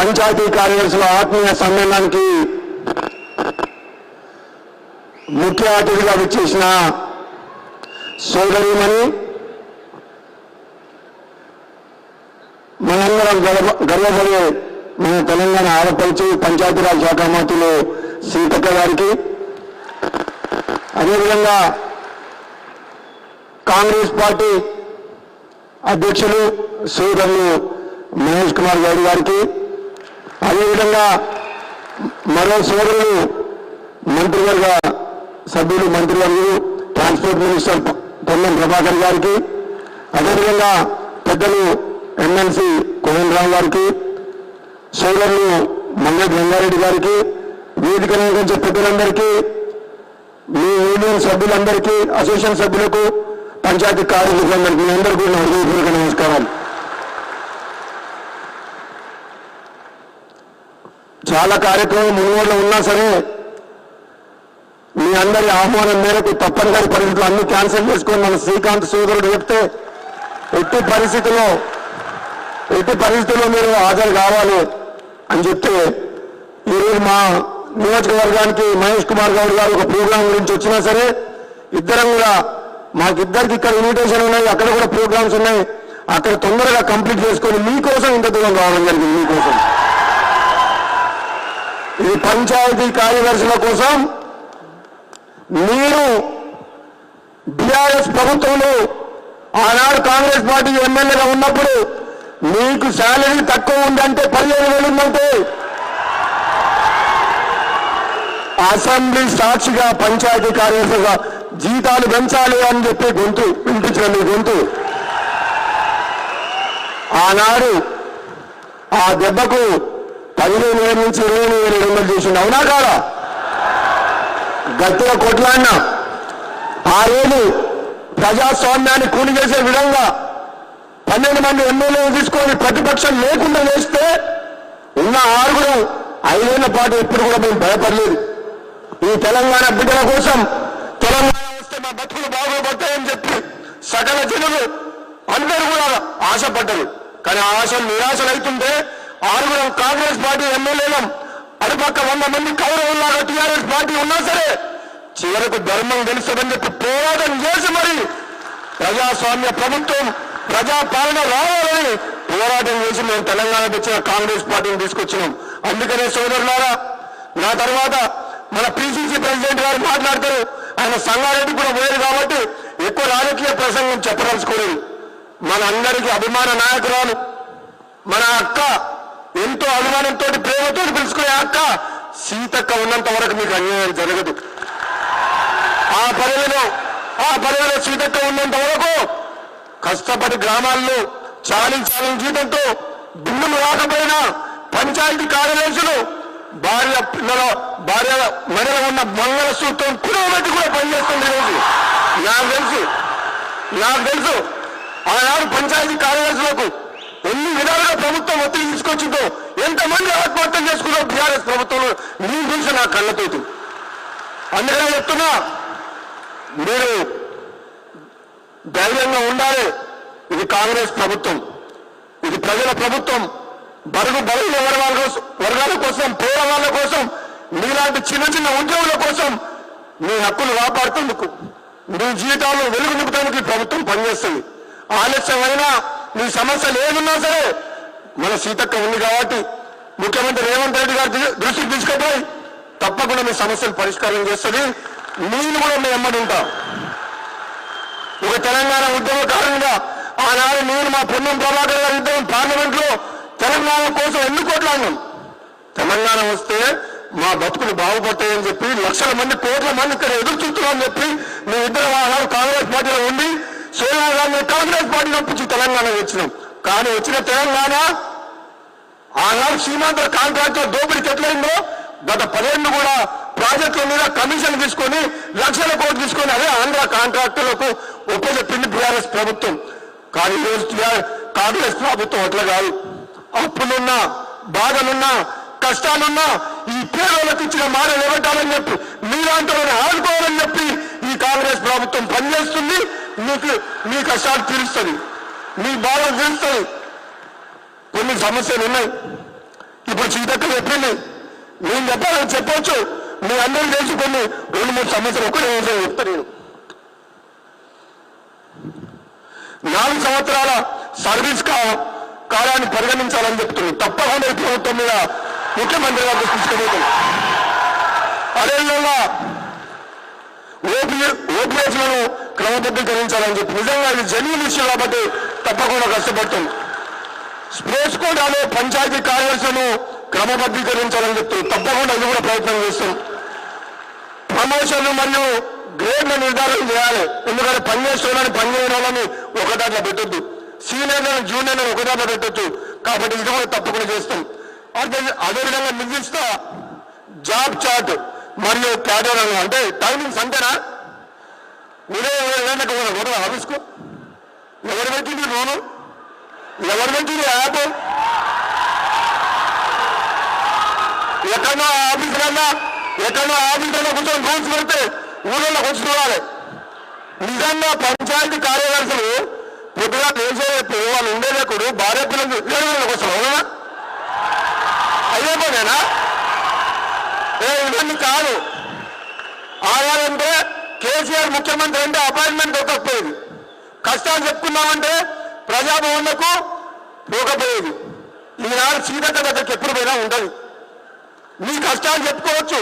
పంచాయతీ కార్యదర్శుల ఆత్మీయ సమ్మేళనానికి ముఖ్య అతిథిగా విచ్చేసిన సోదరిమణి మనందరం గర్వ గర్వపడే మన తెలంగాణ ఆడపడిచి పంచాయతీరాజ్ శాఖ మంత్రులు సీతక్క గారికి. అదేవిధంగా కాంగ్రెస్ పార్టీ అధ్యక్షులు సోదరులు మహేష్ కుమార్ గౌడ్ గారికి. అదేవిధంగా మరో సోదరులు మంత్రివర్గ సభ్యులు మంత్రివర్యులు ట్రాన్స్పోర్ట్ మినిస్టర్ పొన్నం ప్రభాకర్ గారికి అదేవిధంగా పెద్దలు ఎమ్మెల్సీ కోవింద్ గారికి సోదరులు మంగళ రంగారెడ్డి గారికి వేదిక నిర్వహించే పెద్దలందరికీ మీ యూనియన్ సభ్యులందరికీ అసోసియేషన్ సభ్యులకు పంచాయతీ కార్యదర్శులందరికీ మీ అందరికీ నా హృదయపూర్వక నమస్కారాలు. చాలా కార్యక్రమం ముంగోళ్ళు ఉన్నా సరే మీ అందరి ఆహ్వానం మేరకు తప్పనిసరి పరిస్థితులు అన్ని క్యాన్సిల్ చేసుకొని మన శ్రీకాంత్ సోదరుడు చెప్తే ఎట్టి పరిస్థితుల్లో ఎట్టి పరిస్థితుల్లో మీరు హాజరు కావాలి అని చెప్తే ఈరోజు మా నియోజకవర్గానికి మహేష్ కుమార్ గౌడ్ గారు ఒక ప్రోగ్రాం గురించి వచ్చినా సరే ఇద్దరం కూడా మాకిద్దరికి ఇక్కడ ఇన్విటేషన్ ఉన్నాయి అక్కడ కూడా ప్రోగ్రామ్స్ ఉన్నాయి అక్కడ తొందరగా కంప్లీట్ చేసుకొని మీకోసం ఇంత దూరం రావడం జరిగింది మీకోసం. ఈ పంచాయతీ కార్యదర్శుల కోసం మీరు బీఆర్ఎస్ ప్రభుత్వంలో ఆనాడు కాంగ్రెస్ పార్టీ ఎమ్మెల్యేగా ఉన్నప్పుడు మీకు శాలరీ తక్కువ ఉందంటే పదిహేను వేలు ఉందంటే అసెంబ్లీ సాక్షిగా పంచాయతీ కార్యదర్శిగా జీతాలు పెంచాలి అని చెప్పి గొంతు వినిపించిన మీ గొంతు. ఆనాడు ఆ దెబ్బకు పదిహేను వేల నుంచి ఇరవై వేల ఏడు వందలు చేసిండు. అవునా కాదా? గట్టిగా కొట్లాడినా. ఆరేళ్ళు ప్రజాస్వామ్యాన్ని కూలి చేసే విధంగా పన్నెండు మంది ఎమ్మెల్యేలు తీసుకొని ప్రతిపక్షం లేకుండా చేస్తే ఉన్న ఆరుగురు ఐదేళ్ళ పాటు ఎప్పుడు కూడా మేము భయపడలేదు. ఈ తెలంగాణ బిడ్డల కోసం తెలంగాణ వస్తే మా బతుకులు బాగుపడతాయని చెప్పి సకల జనులు అందరూ కూడా ఆశపడ్డారు. కానీ ఆశ నిరాశలు అవుతుంటే ఆరుగురం కాంగ్రెస్ పార్టీ ఎమ్మెల్యేలం. అటుపక్క వంద మంది కౌరవులాగా టీఆర్ఎస్ పార్టీ ఉన్నా సరే చివరకు ధర్మం తెలుస్తుందని చెప్పి పోరాటం చేసి మరి ప్రజాస్వామ్య ప్రభుత్వం ప్రజా పాలన రావాలని పోరాటం చేసి మేము తెలంగాణకు వచ్చిన కాంగ్రెస్ పార్టీని తీసుకొచ్చినాం. అందుకనే సోదరులారా నా తర్వాత మన పిసిసి ప్రెసిడెంట్ గారు మాట్లాడతారు. ఆయన సంగారెడ్డి కూడా పోయారు కాబట్టి ఎక్కువ రాజకీయ ప్రసంగం చెప్పదలుచుకోలేదు. మన అందరికీ అభిమాన నాయకురాలు మన అక్క ఎంతో అభిమానంతో ప్రేమతో పిలుచుకునే అక్క సీతక్క ఉన్నంత వరకు మీకు అన్యాయం జరగదు. ఆ పదవిలో ఆ పదవిలో సీతక్క ఉన్నంత వరకు కష్టపడి గ్రామాల్లో చాలి చాలని జీతంతో బిల్లులు రాకపోయినా పంచాయతీ కార్యదర్శులు భార్య పిల్లల భార్య మెడల ఉన్న మంగళసూత్రం కులబెట్టి కూడా పనిచేస్తుంది ఈరోజు. నాకు తెలుసు. నాకు తెలుసు. ఆనాడు పంచాయతీ కార్యదర్శులకు ఎన్ని విధాలుగా ప్రభుత్వం ఒత్తిడి తీసుకొచ్చిందో ఎంతమంది ఆత్మహత్య చేసుకున్నారో బీఆర్ఎస్ ప్రభుత్వంలో నేను చూసి నా కళ్ళతోటి. అందుకనే చెప్తున్నా మీరు ధైర్యంగా ఉండాలి. ఇది కాంగ్రెస్ ప్రభుత్వం. ఇది ప్రజల ప్రభుత్వం. బరుగు బరువుల వర్గాల కోసం వర్గాల కోసం పేదవాళ్ళ కోసం మీలాంటి చిన్న చిన్న ఉద్యోగుల కోసం మీ హక్కులు కాపాడుతుందుకు మీ జీవితాల్లో వెలుగు నింపుతానికి ప్రభుత్వం పనిచేస్తుంది. ఆలస్యమైనా మీ సమస్యలు ఏమున్నా సరే మన సీతక్క ఉంది కాబట్టి ముఖ్యమంత్రి రేవంత్ రెడ్డి గారి దృష్టికి తీసుకుపోయి తప్పకుండా మీ సమస్యలు పరిష్కారం చేస్తుంది. నేను కూడా మీ ఎమ్మడి ఉంటా. ఒక తెలంగాణ ఉద్యమకారునిగా ఆనాడు నేను మా పొన్నం ప్రభాకర్ గారి ఇద్దరం పార్లమెంట్లో తెలంగాణ కోసం ఎన్ని కోట్లాడినాం? తెలంగాణ వస్తే మా బతుకులు బాగుపడతాయని చెప్పి లక్షల మంది కోట్ల మంది ఇక్కడ ఎదురు చూస్తున్నామని చెప్పి మీ ఇద్దరు ఆనాడు కాంగ్రెస్ పార్టీలో ఉండి సోనియా గాంధీ కాంగ్రెస్ పార్టీ నొప్పించి తెలంగాణ వచ్చినాం. కానీ వచ్చిన తెలంగాణ ఆనాడు సీమాంధ్ర కాంట్రాక్టర్ దోపిడీకి ఎట్లయిందో గత పదేళ్ళు కూడా ప్రాజెక్టుల మీద కమిషన్ తీసుకొని లక్షల కోట్లు తీసుకొని అదే ఆంధ్ర కాంట్రాక్టర్లకు ఒప్పచెప్పింది బీఆర్ఎస్ ప్రభుత్వం. కానీ ఈరోజు కాంగ్రెస్ ప్రభుత్వం అట్లా కాదు. అప్పులున్నా బాధలున్నా కష్టాలున్నా ఈ పేదలకు ఇచ్చిన మాట నిలబెట్టాలని చెప్పి మీలాంటి వాళ్ళని చెప్పి ఈ కాంగ్రెస్ ప్రభుత్వం పనిచేస్తుంది. మీకు మీ కష్టాలు తీరుస్తుంది. మీ బాధ తీరుస్తుంది కొన్ని సమస్యలు ఉన్నాయి. ఇప్పుడు సీతక్క చెప్పింది. నేను చెప్పాలని చెప్పవచ్చు మీ అందరూ తెలిసి కొన్ని రెండు మూడు సమస్యలు ఒకటే చెప్తా నేను. నాలుగు సంవత్సరాల సర్వీస్ కా కాలాన్ని పరిగణించాలని చెప్తున్నాను. తప్పకుండా ఈ ప్రభుత్వం మీద ముఖ్యమంత్రి గారు తీసుకుపోతుంది అదేవిధంగా ఓపీ ఓపీఎస్లను క్రమబద్ధీకరించాలని చెప్పి నిజంగా ఇది జెన్యున్ ఇష్యూ కాబట్టి తప్పకుండా కష్టపడుతుంది స్పోర్ట్స్ కోటాలో పంచాయతీ కార్యదర్శులను క్రమబద్ధీకరించాలని చెప్తూ తప్పకుండా ఇది కూడా ప్రయత్నం చేస్తాం. ప్రమోషన్లు మరియు గ్రేడ్ల నిర్ధారణ చేయాలి. ఎందుకంటే పని చేస్తున్నారని వాళ్ళని ఒక దాంట్లో పెట్టొద్దు. సీనియర్లను జూనియర్లను ఒక దాంట్లో పెట్టొచ్చు కాబట్టి ఇది కూడా తప్పకుండా చేస్తాం. అదే అదేవిధంగా నిర్దిష్ట జాబ్ చార్ట్ మరియు క్యాడర్ అంటే టైమింగ్స్ అంతేనా? మీరే ఏదైనా కూడా ఆఫీస్కు? ఎవరు పెట్టింది లోను ఎవరు పెట్టింది యాప్? ఎక్కడో ఆఫీస్ కన్నా ఎక్కడో ఆఫీస్ కన్నా కూర్చొని రూల్స్ పెడితే ఊళ్ళో వచ్చి చూడాలి. నిజంగా పంచాయతీ కార్యదర్శులు పొద్దుగా లేచేటప్పుడు వాళ్ళు ఉండేటప్పుడు భార్య పిల్లలు ఏడుగుల కోసం అవునా? అదే పనేనా? ఏ ఇవన్నీ కాదు. ఆగాలంటే కేసీఆర్ ముఖ్యమంత్రి అంటే అపాయింట్మెంట్ దొరకకపోయేది కష్టాలు చెప్పుకున్నామంటే ప్రజాభవన్లకు పోకపోయేది. ఈనాడు సీతక్క దగ్గరికి ఎప్పుడు పోయినా ఉండదు. మీ కష్టాలు చెప్పుకోవచ్చు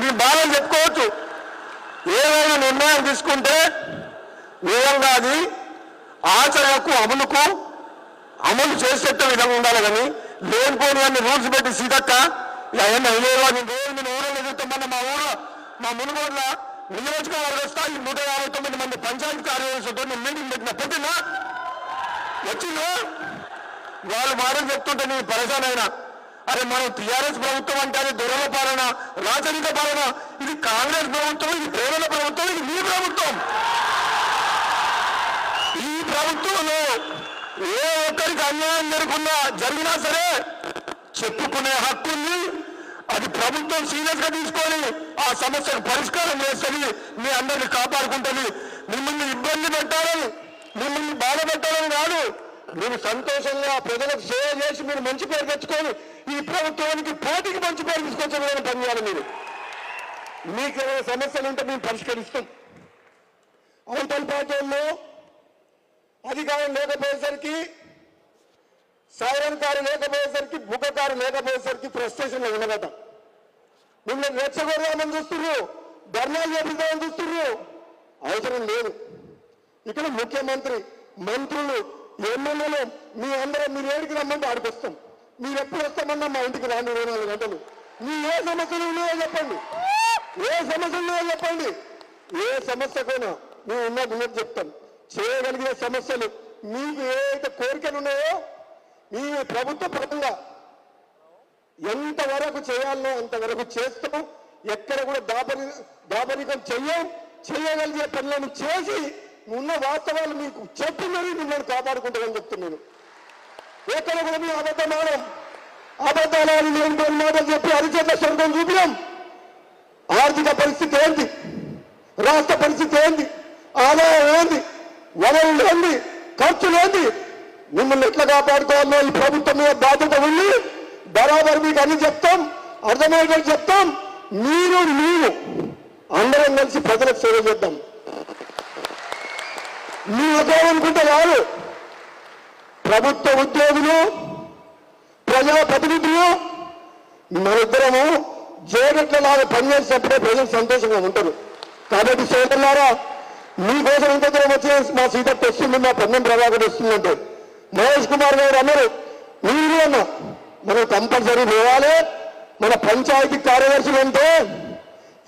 మీ బాధలు చెప్పుకోవచ్చు. ఏదైనా నిర్ణయం తీసుకుంటే నిజంగా అది ఆచరణకు అమలుకు అమలు చేసేట విధంగా ఉండాలి కానీ లేనిపోని అన్ని రూల్స్ పెట్టి సీతక్క అవన్నీ అయ్యేవా నేను రోజు నేను ఊళ్ళో ఎదుగుతామన్న మా ఊళ్ళో మా మునుగోడులో నియోజకవర్గ స్థాయి నూట యాభై తొమ్మిది మంది పంచాయతీ కార్యదర్శులతో మీటింగ్ పెట్టిన పెట్టినా? వచ్చిందో? వాళ్ళు మాటలు చెప్తుంటే నేను పరేషాన్ అయినా. అరే మనం టీఆర్ఎస్ ప్రభుత్వం అంటే అది దొరల పాలన రాజరిక పాలన. ఇది కాంగ్రెస్ ప్రభుత్వం ఇది ప్రేమల ప్రభుత్వం ఇది మీ ప్రభుత్వం. ఈ ప్రభుత్వంలో ఏ ఒక్కరికి అన్యాయం జరగకుండా జరిగినా సరే చెప్పుకునే హక్కు ఉంది. అది ప్రభుత్వం సీరియస్గా తీసుకొని ఆ సమస్యకు పరిష్కారం చేస్తుంది మీ అందరిని కాపాడుకుంటుంది. మిమ్మల్ని ఇబ్బంది పెట్టాలని మిమ్మల్ని బాధ పెట్టాలని కాదు మీరు సంతోషంగా ప్రజలకు సేవ చేసి మీరు మంచి పేరు తెచ్చుకొని ఈ ప్రభుత్వానికి పోటీకి మంచి పేరు తీసుకొచ్చే విధంగా పనిచేయాలి మీరు. మీకు ఏమైనా సమస్యలు ఉంటే మేము పరిష్కరిస్తాం. అవతల పార్టీల్లో అధికారం లేకపోయేసరికి సైరన్ కారు లేకపోయేసరికి బుగ్గ కారు లేకపోయేసరికి ఫ్రస్ట్రేషన్లో ఉండగట మిమ్మల్ని రెచ్చగొడదామని చూస్తున్నారు ధర్నాలు చేపిద్దామని చూస్తున్నారు అవసరం లేదు. ఇక్కడ ముఖ్యమంత్రి మంత్రులు ఎమ్మెల్యేలు మీ అందరం మీరు ఏడికి రమ్మంటే ఆడికి వస్తాం. మీరు ఎప్పుడు వస్తామన్నా మా ఇంటికి రాను ఇరవై నాలుగు గంటలు. మీ ఏ సమస్యలు ఉన్నాయో చెప్పండి. ఏ సమస్యలు ఉన్నాయో చెప్పండి. ఏ సమస్యకైనా మేము ఉన్నది ఉన్నది చెప్తాం. చేయగలిగే సమస్యలు మీకు ఏదైతే కోరికలు ఉన్నాయో ఈ ప్రభుత్వ పరంగా ఎంతవరకు చేయాలో అంతవరకు చేస్తాం. ఎక్కడ కూడా దాపరి దాపరికం చెయ్యం చేయగలిగే పనులను చేసి ఉన్న వాస్తవాలు మీకు చెప్పి మరీ మిమ్మల్ని కాపాడుకుంటామని చెప్తున్నాను. ఎక్కడ కూడా మేము అబద్ధమానం అబద్ధాలు లేని మాటలు చెప్పి అరిచేత స్వర్గం చూపినాం. ఆర్థిక పరిస్థితి ఏంటి రాష్ట్ర పరిస్థితి ఏంటి ఆదాయం ఏంది? వనరులు ఏంది? ఖర్చులు ఏంది? మిమ్మల్ని ఎట్లా కాపాడుకోవాలో ఈ ప్రభుత్వం మీద బాధ్యత ఉంది. బరాబర్ మీకు అన్ని చెప్తాం అర్థమయ్యేటట్టు చెప్తాం. మీరు మీరు అందరం కలిసి ప్రజలకు సేవ చేద్దాం. మీ అనుకుంటే కాదు ప్రభుత్వ ఉద్యోగులు ప్రజా ప్రతినిధులు మనిద్దరము జేగట్లలాగా పనిచేసినప్పుడే ప్రజలు సంతోషంగా ఉంటారు. కాబట్టి సోదరులారా మీకోసం ఇంత దూరం వచ్చి మా సీతక్క వస్తుంది మా పొన్నం ప్రభాకర్ వస్తుందంటే. మహేష్ కుమార్ గారు అన్నారు మీరు అన్నా మనం కంపల్సరీ పోవాలి మన పంచాయతీ కార్యదర్శులు అంటే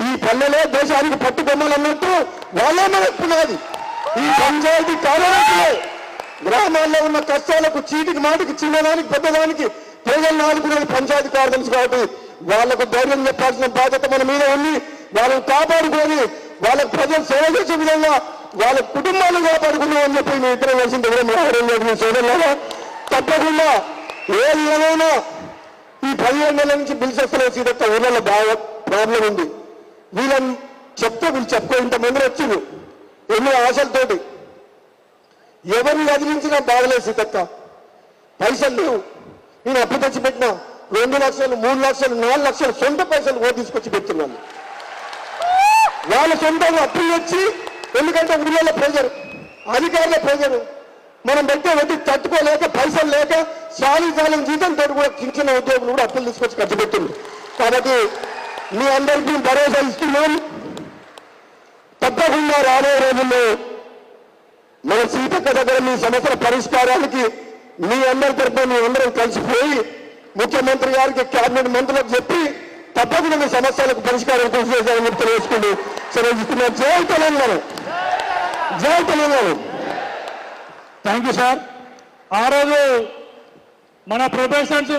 ఈ పల్లెలే దేశానికి పట్టుబొమ్మలు అన్నట్టు వాళ్ళే మనకు పునాది ఈ పంచాయతీ కార్యదర్శులే గ్రామాల్లో ఉన్న కష్టాలకు చీటికి మాటికి చిన్నదానికి పెద్దదానికి ప్రజలను ఆదుకునేది పంచాయతీ కార్యదర్శి కాబట్టి వాళ్ళకు ధైర్యం చెప్పాల్సిన బాధ్యత మన మీద ఉంది. వాళ్ళని కాపాడుకొని వాళ్ళకు ప్రజలు సేవ చేసే విధంగా వాళ్ళ కుటుంబాలు కూడా కాపాడుకున్నామని చెప్పి మీ ఇద్దరం కలిసి దగ్గర మాట్లాడడం లేదు మీ తప్పకుండా ఏ ఏమైనా ఈ పదిహేను నెలల నుంచి బిల్స్ వస్తలేదు సీతక్క ఊళ్ళలో బాగా ప్రాబ్లం ఉంది. వీళ్ళని చెప్తే వీళ్ళు చెప్పుకో ఇంతమంది వచ్చింది ఎన్నో ఆశలతోటి. ఎవరిని వదిలించినా బాగలేదు సీతక్క. పైసలు లేవు. నేను అప్పు తెచ్చి పెట్టినా. రెండు లక్షలు మూడు లక్షలు నాలుగు లక్షలు సొంత పైసలు కూడా తీసుకొచ్చి పెడుతున్నాను వాళ్ళ సొంతంగా అప్పులు వచ్చి ఎందుకంటే ఊళ్ళో ప్రెజర్ అధికారుల ప్రెజర్. మనం పెట్టే వడ్డీ తట్టుకోలేక పైసలు లేక సాలి జీతం జీతంతో కూడా కించిన ఉద్యోగులు కూడా అప్పులు తీసుకొచ్చి ఖర్చు పెట్టింది కాబట్టి మీ అందరికీ భరోసా ఇస్తున్నాం. తప్పకుండా రాబోయే రోజుల్లో మన సీతక్క దగ్గర మీ సమస్యల పరిష్కారానికి మీ అందరి తరఫున మీ అందరం కలిసిపోయి ముఖ్యమంత్రి గారికి కేబినెట్ మంత్రులకు చెప్పి తప్పకుండా మీ సమస్యలకు పరిష్కారం కృషి చేశారని చెప్పి తెలియజేసుకుంటూ సెలవు జై తెలంగాణ. జై తెలుగు థ్యాంక్ యూ సార్ ఆ రోజు మన ప్రొఫెషన్స్